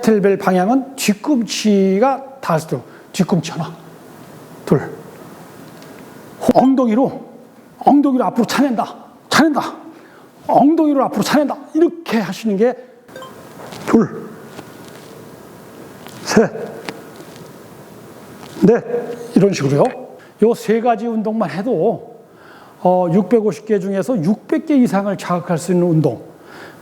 캐틀벨 방향은 뒤꿈치가 닿을 수 뒤꿈치 하나, 둘. 엉덩이로, 엉덩이로 앞으로 차낸다. 차낸다. 엉덩이로 앞으로 차낸다. 이렇게 하시는 게 둘, 셋, 넷. 이런 식으로요. 요 세 가지 운동만 해도 어, 650개 중에서 600개 이상을 자극할 수 있는 운동,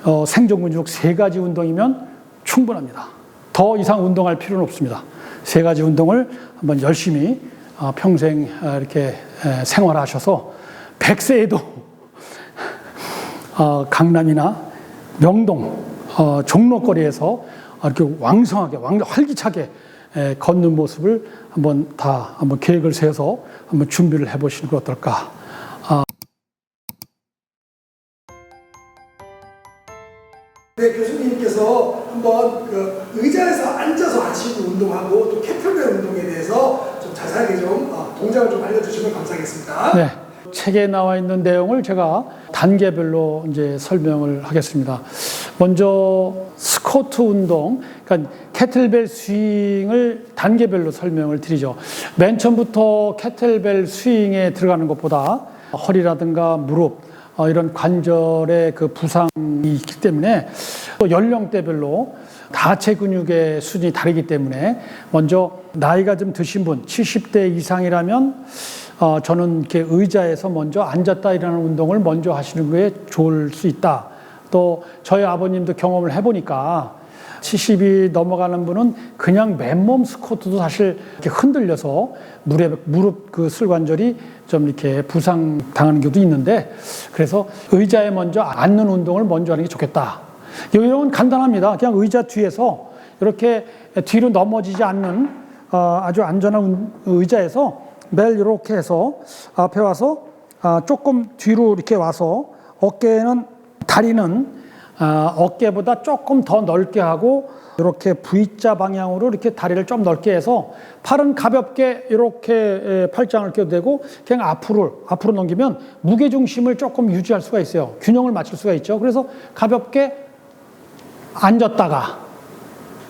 어, 생존 근육 세 가지 운동이면 충분합니다. 더 이상 운동할 필요는 없습니다. 세 가지 운동을 한번 열심히 어, 평생 어, 이렇게 에, 생활하셔서 100세에도 어, 강남이나 명동, 어, 종로거리에서 이렇게 왕성하게, 왕, 활기차게 에, 걷는 모습을 한번 다 한번 계획을 세워서 한번 준비를 해보시는 것 어떨까. 네, 교수님께서 한번 그 의자에서 앉아서 하시는 운동하고 또 캐틀벨 운동에 대해서 좀 자세하게 좀 어, 동작을 좀 알려주시면 감사하겠습니다. 네. 책에 나와 있는 내용을 제가 단계별로 이제 설명을 하겠습니다. 먼저 스쿼트 운동, 그러니까 캐틀벨 스윙을 단계별로 설명을 드리죠. 맨 처음부터 캐틀벨 스윙에 들어가는 것보다 허리라든가 무릎, 어, 이런 관절의 그 부상이 있기 때문에 또 연령대별로 다체 근육의 수준이 다르기 때문에 먼저 나이가 좀 드신 분, 70대 이상이라면 어, 저는 이렇게 의자에서 먼저 앉았다 일어나는 운동을 먼저 하시는 게 좋을 수 있다. 또 저희 아버님도 경험을 해보니까 70이 넘어가는 분은 그냥 맨몸 스쿼트도 사실 이렇게 흔들려서 무릎, 무릎 그 슬관절이 좀 이렇게 부상 당하는 경우도 있는데 그래서 의자에 먼저 앉는 운동을 먼저 하는 게 좋겠다. 건 간단합니다. 그냥 의자 뒤에서 이렇게 뒤로 넘어지지 않는 어, 아주 안전한 의자에서 매일 이렇게 해서 앞에 와서 아, 조금 뒤로 이렇게 와서 어깨는 다리는 아, 어깨보다 조금 더 넓게 하고 이렇게 V자 방향으로 이렇게 다리를 좀 넓게 해서 팔은 가볍게 이렇게 팔짱을 껴도 되고 그냥 앞으로 앞으로 넘기면 무게 중심을 조금 유지할 수가 있어요. 균형을 맞출 수가 있죠. 그래서 가볍게 앉았다가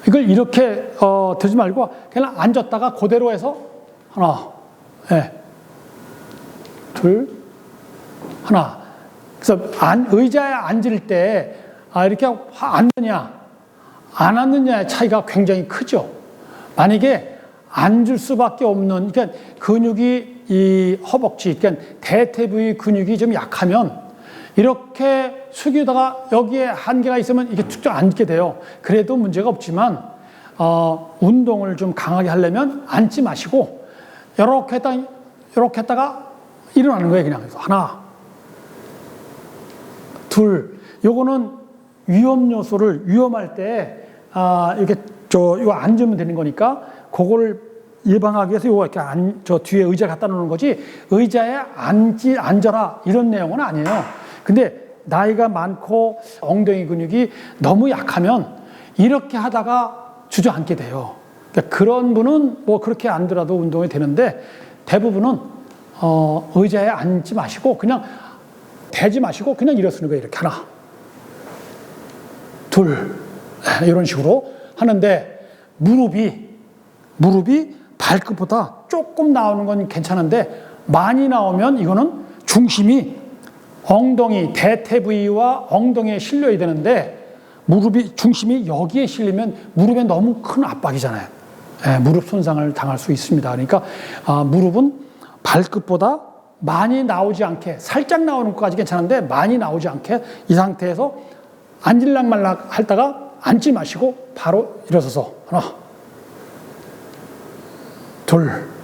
이걸 이렇게 어, 들지 말고 그냥 앉았다가 그대로 해서 하나, 예, 둘, 하나. 그래서 안, 의자에 앉을 때 아, 이렇게 앉느냐, 안 앉느냐의 차이가 굉장히 크죠. 만약에 앉을 수밖에 없는, 그러니까 근육이 이 허벅지, 그러니까 대퇴 부위 근육이 좀 약하면 이렇게 숙이다가 여기에 한계가 있으면 이게 툭툭 앉게 돼요. 그래도 문제가 없지만, 어, 운동을 좀 강하게 하려면 앉지 마시고, 이렇게 했다, 이렇게 했다가 일어나는 거예요, 그냥. 하나, 둘. 요거는 위험 요소를 위험할 때, 아, 이렇게 저, 이거 앉으면 되는 거니까, 그거를 예방하기 위해서 요거 이렇게 안, 저 뒤에 의자 갖다 놓는 거지, 의자에 앉지, 앉아라. 이런 내용은 아니에요. 근데 나이가 많고 엉덩이 근육이 너무 약하면 이렇게 하다가 주저앉게 돼요. 그러니까 그런 분은 뭐 그렇게 앉더라도 운동이 되는데 대부분은 어, 의자에 앉지 마시고 그냥 대지 마시고 그냥 일어서는 거예요. 이렇게 하나, 둘, 이런 식으로 하는데 무릎이 무릎이 발끝보다 조금 나오는 건 괜찮은데 많이 나오면 이거는 중심이 엉덩이 대퇴 부위와 엉덩이에 실려야 되는데 무릎이 중심이 여기에 실리면 무릎에 너무 큰 압박이잖아요. 예, 무릎 손상을 당할 수 있습니다. 그러니까 아, 무릎은 발끝보다 많이 나오지 않게 살짝 나오는 것까지 괜찮은데 많이 나오지 않게 이 상태에서 앉을락 말락 하다가 앉지 마시고 바로 일어서서 하나 둘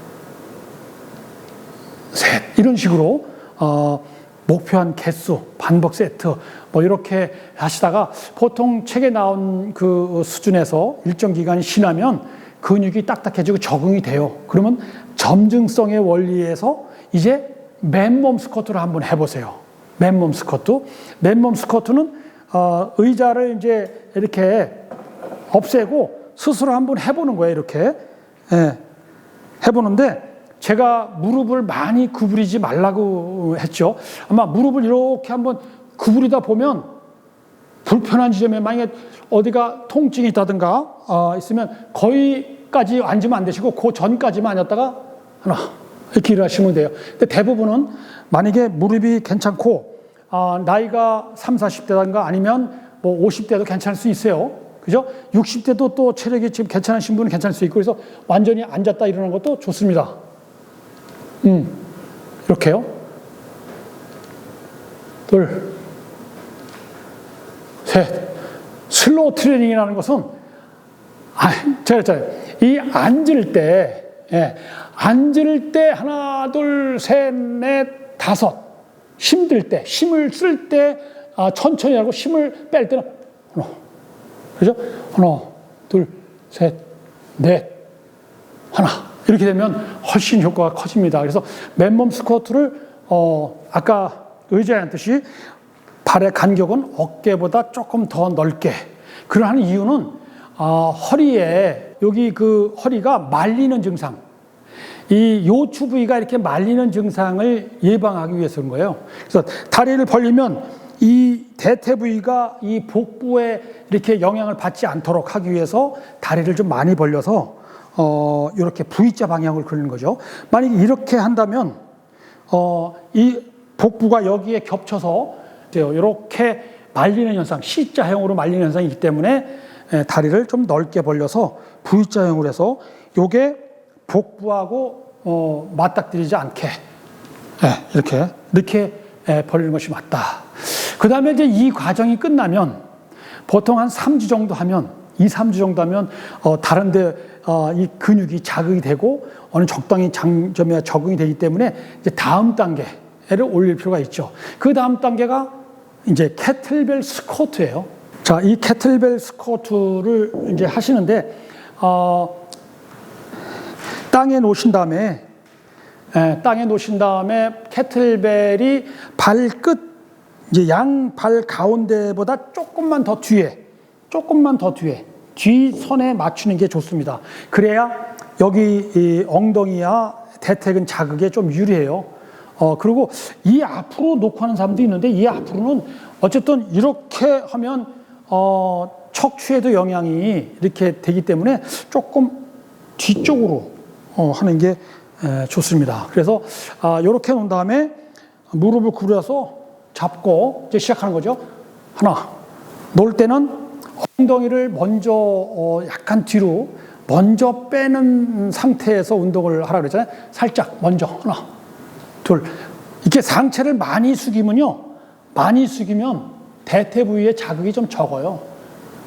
셋 이런 식으로 어, 목표한 개수, 반복 세트, 뭐 이렇게 하시다가 보통 책에 나온 그 수준에서 일정 기간이 지나면 근육이 딱딱해지고 적응이 돼요. 그러면 점증성의 원리에서 이제 맨몸 스쿼트를 한번 해보세요. 맨몸 스쿼트. 맨몸 스쿼트는 어, 의자를 이제 이렇게 없애고 스스로 한번 해보는 거예요. 이렇게 예, 해보는데 제가 무릎을 많이 구부리지 말라고 했죠. 아마 무릎을 이렇게 한번 구부리다 보면 불편한 지점에 만약에 어디가 통증이 있다든가 어, 있으면 거기까지 앉으면 안 되시고 그 전까지만 앉았다가 하나 이렇게 일어나시면 돼요. 근데 대부분은 만약에 무릎이 괜찮고 아, 나이가 3, 40대든가 아니면 뭐 50대도 괜찮을 수 있어요. 그죠? 60대도 또 체력이 지금 괜찮으신 분은 괜찮을 수 있고 그래서 완전히 앉았다 일어나는 것도 좋습니다. 음, 이렇게요. 둘, 셋. 슬로우 트레이닝이라는 것은 아, 제가 했잖아요. 이 앉을 때, 예, 앉을 때 하나, 둘, 셋, 넷, 다섯. 힘들 때, 힘을 쓸 때 아, 천천히 하고 힘을 뺄 때는 하나, 그죠? 하나, 둘, 셋, 넷, 하나. 이렇게 되면 훨씬 효과가 커집니다. 그래서 맨몸 스쿼트를 어, 아까 의자에 앉듯이 발의 간격은 어깨보다 조금 더 넓게. 그러한 이유는 어, 허리에 여기 그 허리가 말리는 증상, 이 요추 부위가 이렇게 말리는 증상을 예방하기 위해서 그런 거예요. 그래서 다리를 벌리면 이 대퇴 부위가 이 복부에 이렇게 영향을 받지 않도록 하기 위해서 다리를 좀 많이 벌려서 어 이렇게 V자 방향을 그리는 거죠. 만약에 이렇게 한다면 어 이 복부가 여기에 겹쳐서 이렇게 말리는 현상, C자형으로 말리는 현상이 있기 때문에 예, 다리를 좀 넓게 벌려서 V자형으로 해서 요게 복부하고 어, 맞닥뜨리지 않게 예, 이렇게 이렇게 예, 벌리는 것이 맞다. 그 다음에 이제 이 과정이 끝나면 보통 한 3주 정도 하면 2, 3주 정도 하면 어, 다른데 어, 이 근육이 자극이 되고 어느 적당히 장점에 적응이 되기 때문에 이제 다음 단계를 올릴 필요가 있죠. 그 다음 단계가 이제 캐틀벨 스쿼트예요. 자, 이 캐틀벨 스쿼트를 이제 하시는데 어, 땅에 놓으신 다음에 예, 땅에 놓으신 다음에 캐틀벨이 발끝 이제 양 발 가운데보다 조금만 더 뒤에 조금만 더 뒤에 뒤선에 맞추는 게 좋습니다. 그래야 여기 이 엉덩이와 대퇴근 자극에 좀 유리해요. 어 그리고 이 앞으로 놓고 하는 사람도 있는데 이 앞으로는 어쨌든 이렇게 하면 어 척추에도 영향이 이렇게 되기 때문에 조금 뒤쪽으로 어, 하는 게 에, 좋습니다. 그래서 아, 이렇게 놓은 다음에 무릎을 구부려서 잡고 이제 시작하는 거죠. 하나, 놓을 때는 엉덩이를 먼저 어, 약간 뒤로 먼저 빼는 상태에서 운동을 하라 그랬잖아요. 살짝 먼저 하나, 둘. 이렇게 상체를 많이 숙이면요, 많이 숙이면 대퇴 부위에 자극이 좀 적어요.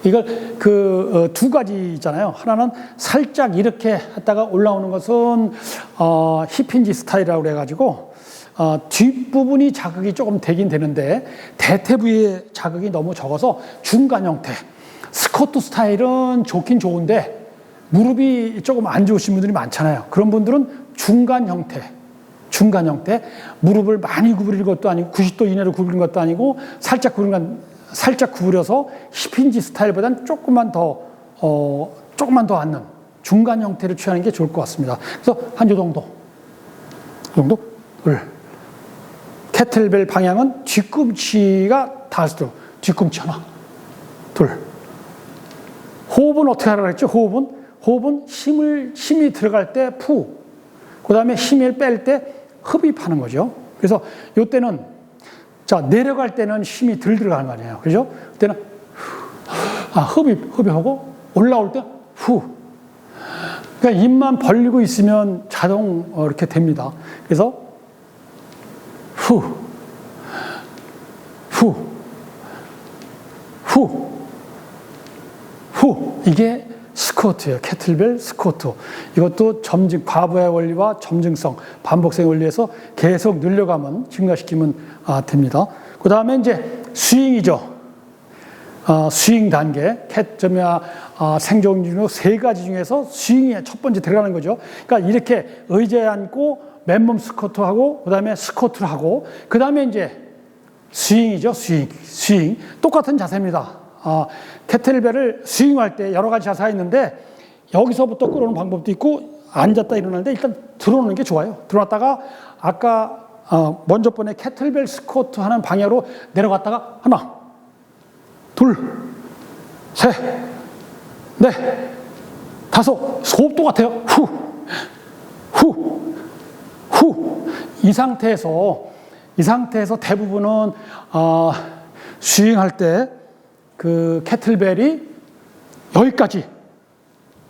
이걸 그 두 가지 있잖아요. 하나는 살짝 이렇게 했다가 올라오는 것은 어, 힙힌지 스타일이라고 그래가지고 어, 뒷부분이 자극이 조금 되긴 되는데 대퇴 부위에 자극이 너무 적어서 중간 형태. 스쿼트 스타일은 좋긴 좋은데 무릎이 조금 안 좋으신 분들이 많잖아요. 그런 분들은 중간 형태. 중간 형태. 무릎을 많이 구부리는 것도 아니고 90도 이내로 구부리는 것도 아니고 살짝 구부리는 건 살짝 구부려서 힙힌지 스타일보다는 조금만 더, 어, 조금만 더 앉는 중간 형태를 취하는 게 좋을 것 같습니다. 그래서 한 요 정도. 이 정도? 둘. 캐틀벨 방향은 뒤꿈치가 닿을 수 뒤꿈치 하나. 둘. 호흡은 어떻게 하라고 했죠? 호흡은? 호흡은 힘을, 힘이 들어갈 때 푸. 그 다음에 힘을 뺄 때 흡입하는 거죠. 그래서 요때는 자, 내려갈 때는 힘이 덜 들어가는 거 아니에요. 그죠? 그때는 아, 흡입, 흡입하고 올라올 때 후. 그러니까 입만 벌리고 있으면 자동 어, 이렇게 됩니다. 그래서 후, 후, 후, 후. 이게 스쿼트예요. 캐틀벨 스쿼트. 이것도 점증, 과부의 원리와 점증성, 반복성 원리에서 계속 늘려가면, 증가시키면 아, 됩니다. 그 다음에 이제 스윙이죠. 어, 스윙 단계, 캣점이야 어, 생존 중에 세 가지 중에서 스윙이 첫 번째 들어가는 거죠. 그러니까 이렇게 의자에 앉고 맨몸 스쿼트하고 그다음에 스쿼트를 하고 그다음에 이제 스윙이죠. 스윙, 스윙 똑같은 자세입니다. 어, 캐틀벨을 스윙할 때 여러 가지 자세가 있는데 여기서부터 끌어오는 방법도 있고 앉았다 일어나는데 일단 들어오는 게 좋아요. 들어왔다가 아까 어, 먼저 번에 캐틀벨 스쿼트 하는 방향으로 내려갔다가 하나, 둘, 셋, 넷, 다섯. 호흡 똑같아요. 후, 후, 후. 이 상태에서 이 상태에서 대부분은 어, 스윙할 때 그 캐틀벨이 여기까지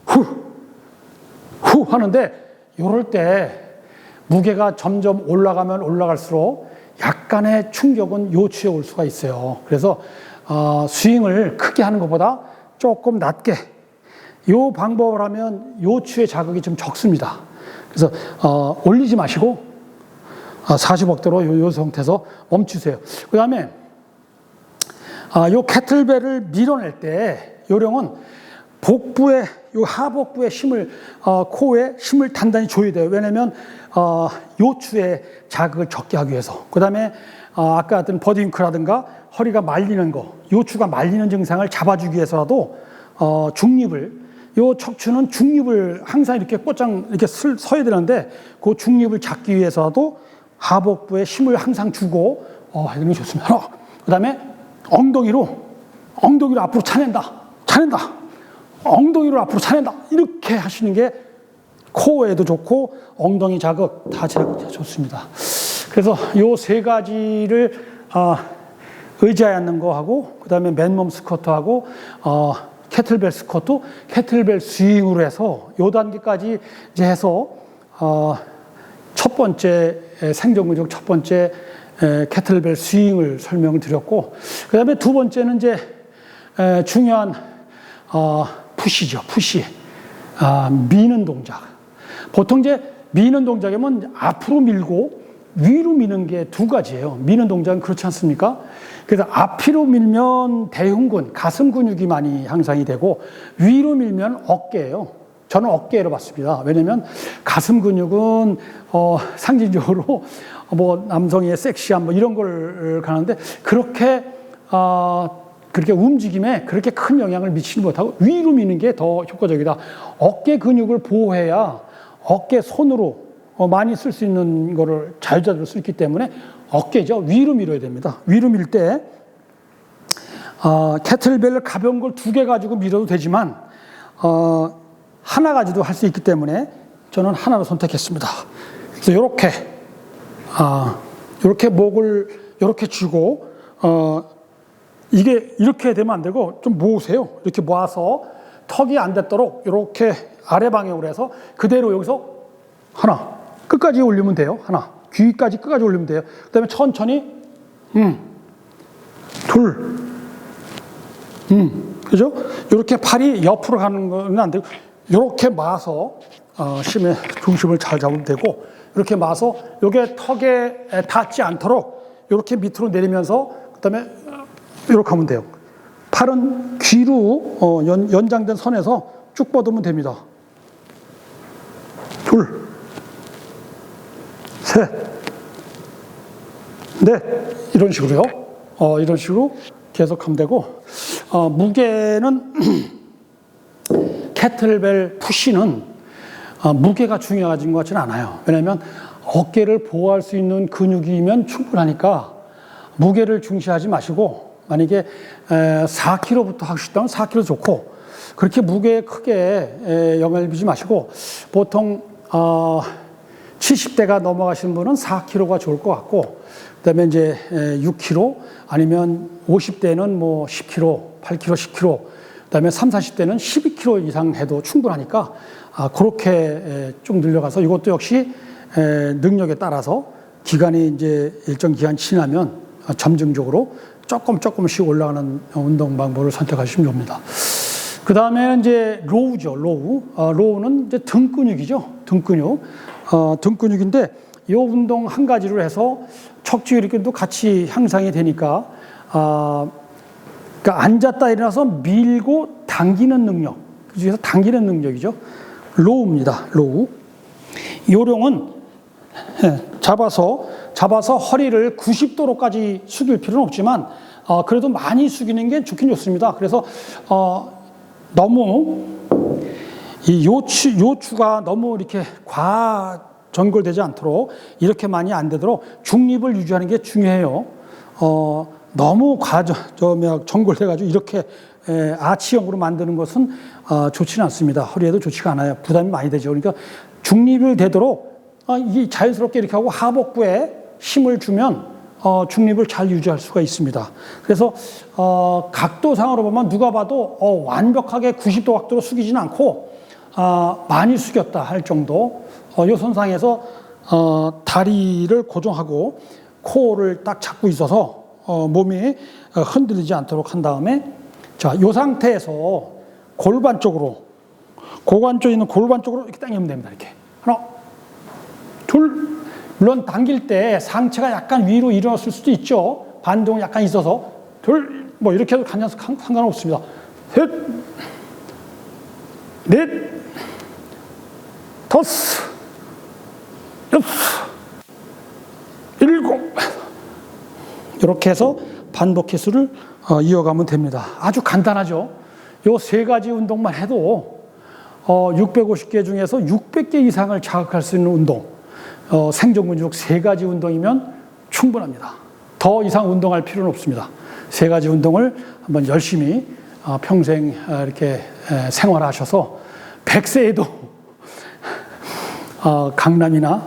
후, 후 하는데 이럴 때 무게가 점점 올라가면 올라갈수록 약간의 충격은 요추에 올 수가 있어요. 그래서 어, 스윙을 크게 하는 것보다 조금 낮게 이 방법을 하면 요추의 자극이 좀 적습니다. 그래서 어, 올리지 마시고 어, 40억대로 요, 요 상태에서 멈추세요. 그 다음에 아, 요 캐틀벨을 밀어낼 때 요령은 복부에 요 하복부에 힘을 어, 코에 힘을 단단히 줘야 돼요. 왜냐하면 어, 요추에 자극을 적게 하기 위해서. 그다음에 어, 아까 했던 버딩크라든가 허리가 말리는 거, 요추가 말리는 증상을 잡아주기 위해서라도 어, 중립을 요 척추는 중립을 항상 이렇게 꼬장 이렇게 슬, 서야 되는데 그 중립을 잡기 위해서라도 하복부에 힘을 항상 주고 어, 해주는 게 좋습니다. 그다음에 엉덩이로 엉덩이로 앞으로 차낸다. 차낸다. 엉덩이로 앞으로 차낸다. 이렇게 하시는 게 코에도 좋고 엉덩이 자극 다 자극 좋습니다. 그래서 요 세 가지를 아, 의자에 앉는 거 하고 그다음에 맨몸 스쿼트 하고 어, 캐틀벨 스쿼트, 캐틀벨 스윙으로 해서 요 단계까지 이제 해서 어, 첫 번째 에, 생존근육 첫 번째 에, 캐틀벨 스윙을 설명을 드렸고 그 다음에 두 번째는 이제 에, 중요한 어, 푸시죠 푸시. 아, 미는 동작. 보통 이제 미는 동작이면 앞으로 밀고 위로 미는 게 두 가지예요. 미는 동작은 그렇지 않습니까? 그래서 앞으로 밀면 대흉근 가슴 근육이 많이 향상이 되고 위로 밀면 어깨예요. 저는 어깨로 봤습니다. 왜냐면 가슴 근육은 어, 상징적으로 뭐 남성의 섹시함 뭐 이런 걸 가는데 그렇게 어, 그렇게 움직임에 그렇게 큰 영향을 미치지 못하고 위로 미는 게 더 효과적이다. 어깨 근육을 보호해야 어깨 손으로 어, 많이 쓸 수 있는 거를 자유자재로 쓸수 있기 때문에 어깨죠. 위로 밀어야 됩니다. 위로 밀 때 어, 캐틀벨을 가벼운 걸 두 개 가지고 밀어도 되지만 어, 하나 가지도 할수 있기 때문에 저는 하나로 선택했습니다. 그래서 이렇게 아, 이렇게 목을 이렇게 쥐고 어, 이게 이렇게 되면 안 되고 좀 모으세요. 이렇게 모아서 턱이 안 닿도록 이렇게 아래 방향으로 해서 그대로 여기서 하나 끝까지 올리면 돼요. 하나 귀까지 끝까지 올리면 돼요. 그다음에 천천히 음, 둘, 음, 그죠? 이렇게 팔이 옆으로 가는 건 안 되고 이렇게 마서 어, 힘의 중심을 잘 잡으면 되고 이렇게 마서 이게 턱에 닿지 않도록 이렇게 밑으로 내리면서 그다음에 이렇게 하면 돼요. 팔은 귀로 어, 연, 연장된 선에서 쭉 뻗으면 됩니다. 둘, 셋, 넷 이런 식으로요. 어, 이런 식으로 계속 하면 되고 어, 무게는 캐틀벨 푸시는 어, 무게가 중요한 것 같지는 않아요. 왜냐하면 어깨를 보호할 수 있는 근육이면 충분하니까 무게를 중시하지 마시고 만약에 4kg부터 하고 싶다면 4kg 좋고 그렇게 무게에 크게 영향을 주지 마시고 보통 70대가 넘어가신 분은 4kg가 좋을 것 같고 그다음에 이제 6kg 아니면 50대는 뭐 10kg, 8kg, 10kg 그다음에 3, 40대는 12kg 이상 해도 충분하니까 아, 그렇게 쭉 늘려가서 이것도 역시 능력에 따라서 기간이 이제 일정 기간 지나면 점증적으로 조금 조금씩 올라가는 운동 방법을 선택하시면 됩니다. 그 다음에는 이제 로우죠, 로우. 어, 로우는 이제 등 근육이죠, 등 근육. 어, 등 근육인데 이 운동 한 가지로 해서 척추 이렇게도 같이 향상이 되니까 아, 그러니까 앉았다 일어나서 밀고 당기는 능력, 그 중에서 당기는 능력이죠. 로우입니다. 로우. 요령은 예, 잡아서 잡아서 허리를 90도로까지 숙일 필요는 없지만 어, 그래도 많이 숙이는 게 좋긴 좋습니다. 그래서 어, 너무 이 요추 요추가 너무 이렇게 과 전골되지 않도록 이렇게 많이 안 되도록 중립을 유지하는 게 중요해요. 어, 너무 과저 전골돼 가지고 이렇게 에, 아치형으로 만드는 것은 어, 좋지는 않습니다. 허리에도 좋지가 않아요. 부담이 많이 되죠. 그러니까 중립을 되도록 어, 이 자연스럽게 이렇게 하고 하복부에 힘을 주면 어, 중립을 잘 유지할 수가 있습니다. 그래서 어, 각도상으로 보면 누가 봐도 어, 완벽하게 90도 각도로 숙이지는 않고 아, 많이 숙였다 할 정도. 어, 요 선상에서 어, 다리를 고정하고 코를 딱 잡고 있어서 어, 몸이 어, 흔들리지 않도록 한 다음에 자, 요 상태에서 골반 쪽으로 고관 쪽에 있는 골반 쪽으로 이렇게 당기면 됩니다. 이렇게 하나, 둘. 물론 당길 때 상체가 약간 위로 일어났을 수도 있죠. 반동이 약간 있어서 둘, 뭐 이렇게 해도 상관없습니다. 셋, 넷, 다섯, 여섯, 일곱. 이렇게 해서 반복 횟수를 어, 이어가면 됩니다. 아주 간단하죠. 요 세 가지 운동만 해도 어, 650개 중에서 600개 이상을 자극할 수 있는 운동, 어, 생존 근육 세 가지 운동이면 충분합니다. 더 이상 운동할 필요는 없습니다. 세 가지 운동을 한번 열심히 어, 평생 어, 이렇게 에, 생활하셔서 100세에도 어, 강남이나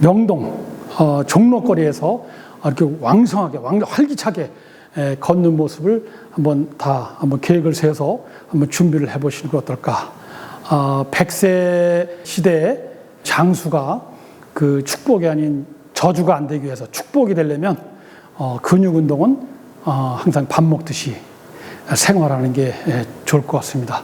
명동, 어, 종로거리에서 이렇게 왕성하게, 왕, 활기차게 에, 걷는 모습을 한번 다 한번 계획을 세워서 한번 준비를 해보시는 것 어떨까. 어, 100세 시대의 장수가 그 축복이 아닌 저주가 안 되기 위해서 축복이 되려면 어, 근육 운동은 어, 항상 밥 먹듯이 생활하는 게 예, 좋을 것 같습니다.